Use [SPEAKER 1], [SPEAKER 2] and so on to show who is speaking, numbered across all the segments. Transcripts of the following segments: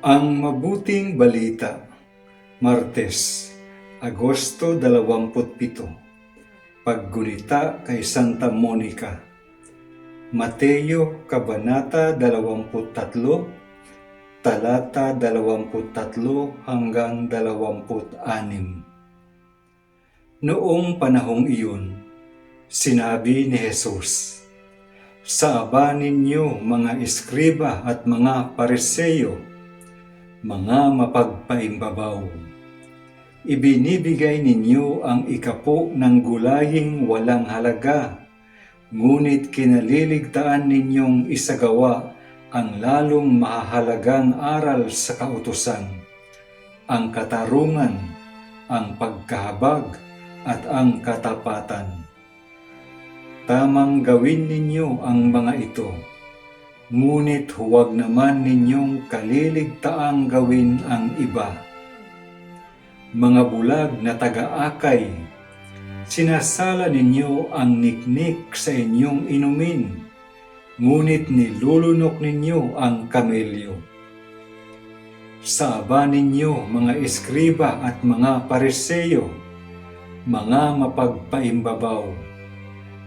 [SPEAKER 1] Ang Mabuting Balita Martes, Agosto 27 Paggunita kay Santa Monica. Mateo Kabanata 23 Talata 23 hanggang 26 Noong panahong iyon, sinabi ni Jesus, Sa aba ninyo mga eskriba at mga pariseyo, mga mapagpaimbabaw. Ibinibigay ninyo ang ikapo ng gulaying walang halaga, ngunit kinaliligtaan ninyong isagawa ang lalong mahahalagang aral sa kautusan, ang katarungan, ang pagkahabag, at ang katapatan. Tamang gawin ninyo ang mga ito Ngunit huwag naman ninyong kaliligtaang gawin ang iba. Mga bulag na taga-akay, sinasala ninyo ang niknik sa inyong inumin, ngunit nilulunok ninyo ang kamelyo. Sa aba ninyo mga eskriba at mga pariseyo, mga mapagpaimbabaw,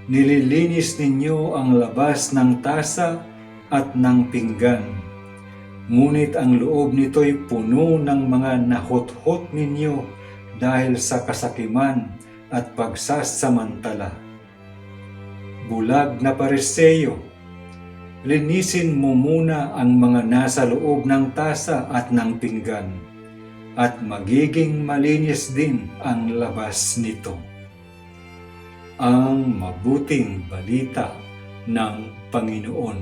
[SPEAKER 1] nililinis ninyo ang labas ng tasa at ng pinggan. Ngunit ang loob nito'y puno ng mga nahuthot ninyo dahil sa kasakiman at pagsasamantala. Bulag na pariseyo, linisin mo muna ang mga nasa loob ng tasa at ng pinggan at magiging malinis din ang labas nito. Ang mabuting balita ng Panginoon.